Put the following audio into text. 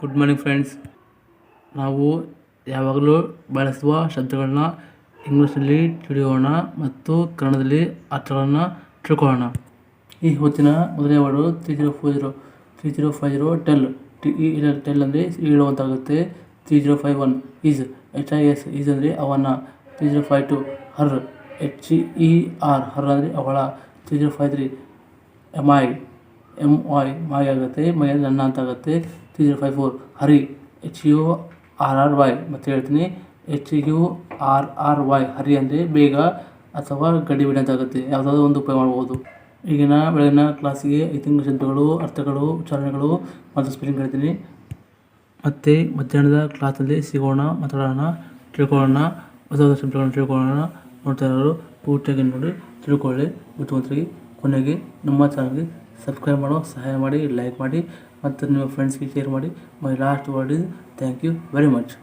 Good morning friends ನಾವು ಯಾವಾಗಲೂ ಬಳಸುವ ಶಬ್ದಗಳನ್ನ ಇಂಗ್ಲೀಷಲ್ಲಿ ತಿಳಿಯೋಣ ಮತ್ತು ಕನ್ನಡದಲ್ಲಿ ಅರ್ಥಗಳನ್ನು ತಿಳ್ಕೊಳ್ಳೋಣ. ಈ ಹೊತ್ತಿನ ಮೊದಲನೇ word three zero four zero three zero five zero tell T E tell ಅಂದರೆ ಹೇಳುವಂತಾಗುತ್ತೆ. Three zero five one is H I S is ಅಂದರೆ ಅವನ. Three zero five two her H E R her ಅಂದರೆ ಅವಳ. Three zero five three M I M Y my ಆಗುತ್ತೆ my ನನ್ನ ಅಂತ ಆಗುತ್ತೆ three zero five four hurry H U R R Y ಮತ್ತೆ ಹೇಳ್ತೀನಿ. H U R R Y hurry ಅಂದರೆ ಬೇಗ ಅಥವಾ ಗಡಿ ಬಿಡಿ ಅಂತ ಆಗುತ್ತೆ ಯಾವುದಾದ್ರೂ ಒಂದು ಉಪಯೋಗ ಮಾಡ್ಬೋದು. ಈಗಿನ ಬೆಳಗಿನ ಕ್ಲಾಸಿಗೆ ಇಂಗ್ಲೀಷ್ ಶಬ್ದಗಳು ಅರ್ಥಗಳು, ಉಚ್ಚಾರಣೆಗಳು ಮತ್ತು ಸ್ಪೆಲ್ಲಿಂಗ್ ಹೇಳ್ತೀನಿ. ಮತ್ತು ಮಧ್ಯಾಹ್ನದ ಕ್ಲಾಸಲ್ಲಿ ಸಿಗೋಣ, ಮಾತಾಡೋಣ, ತಿಳ್ಕೊಳ್ಳೋಣ, ಹೊಸ ಹೊಸ ಶಬ್ದಗಳನ್ನು ತಿಳ್ಕೊಳ್ಳೋಣ ನೋಡ್ತಾ ಇರೋರು ಪೂರ್ತಿಯಾಗಿ ನೋಡಿ, ತಿಳ್ಕೊಳ್ಳಿ. ಬುದ್ಧಿವಂತರಿಗೆ, ಕೊನೆಗೆ ನಮ್ಮ ಚಾನಲ್ಗೆ ಸಬ್ಸ್ಕ್ರೈಬ್ ಮಾಡೋ, ಸಹಾಯ ಮಾಡಿ, ಲೈಕ್ ಮಾಡಿ ಮತ್ತು ನಿಮ್ಮ ಫ್ರೆಂಡ್ಸ್ಗೆ ಶೇರ್ ಮಾಡಿ. My last word is thank you very much